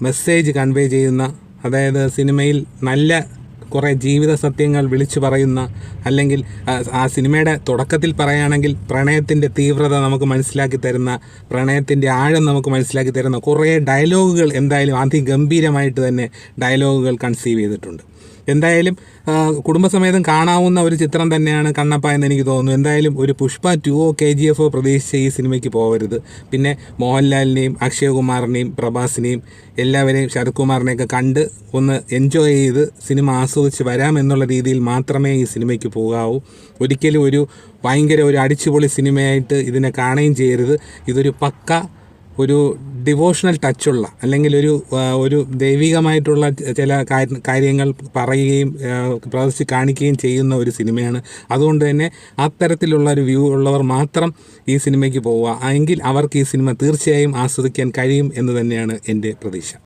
Message convey ചെയ്യുന്ന അതായത് സിനിമയിൽ നല്ല കുറേ ജീവിത സത്യങ്ങൾ വിളിച്ചു പറയുന്ന അല്ലെങ്കിൽ ആ, സിനിമയുടെ തുടക്കത്തിൽ പറയുകയാണെങ്കിൽ പ്രണയത്തിന്റെ തീവ്രത നമുക്ക് മനസ്സിലാക്കി തരുന്ന പ്രണയത്തിന്റെ ആഴം നമുക്ക് മനസ്സിലാക്കി തരുന്ന കുറേ ഡയലോഗുകൾ എന്തായാലും അതിഗംഭീരമായിട്ട് തന്നെ ഡയലോഗുകൾ കൺസീവ് ചെയ്തിട്ടുണ്ട്. എന്തായാലും കുടുംബസമേതം കാണാവുന്ന ഒരു ചിത്രം തന്നെയാണ് കണ്ണപ്പ എന്ന് എനിക്ക് തോന്നുന്നു. എന്തായാലും ഒരു പുഷ്പ ടുവോ കെ ജി എഫോ പ്രതീക്ഷിച്ച് ഈ സിനിമയ്ക്ക് പോകരുത് പിന്നെ മോഹൻലാലിനെയും അക്ഷയകുമാറിനെയും പ്രഭാസിനെയും എല്ലാവരെയും ശരത് കുമാറിനെയൊക്കെ കണ്ട് ഒന്ന് എൻജോയ് ചെയ്ത് സിനിമ ആസ്വദിച്ച് വരാം എന്നുള്ള രീതിയിൽ മാത്രമേ ഈ സിനിമയ്ക്ക് പോകാവൂ. ഒരിക്കലും ഒരു ഭയങ്കര ഒരു അടിച്ചുപൊളി സിനിമയായിട്ട് ഇതിനെ കാണുകയും ചെയ്യരുത്. ഇതൊരു പക്ക ഒരു ഡിവോഷണൽ ടച്ചുള്ള അല്ലെങ്കിൽ ഒരു ഒരു ദൈവികമായിട്ടുള്ള ചില കാര്യങ്ങൾ പറയുകയും പ്രദർശി കാണിക്കുകയും ചെയ്യുന്ന ഒരു സിനിമയാണ്. അതുകൊണ്ട് തന്നെ അത്തരത്തിലുള്ള ഒരു വ്യൂ ഉള്ളവർ മാത്രം ഈ സിനിമയ്ക്ക് പോവുക. എങ്കിൽ അവർക്ക് ഈ സിനിമ തീർച്ചയായും ആസ്വദിക്കാൻ കഴിയും എന്ന് തന്നെയാണ് എന്റെ പ്രതീക്ഷ.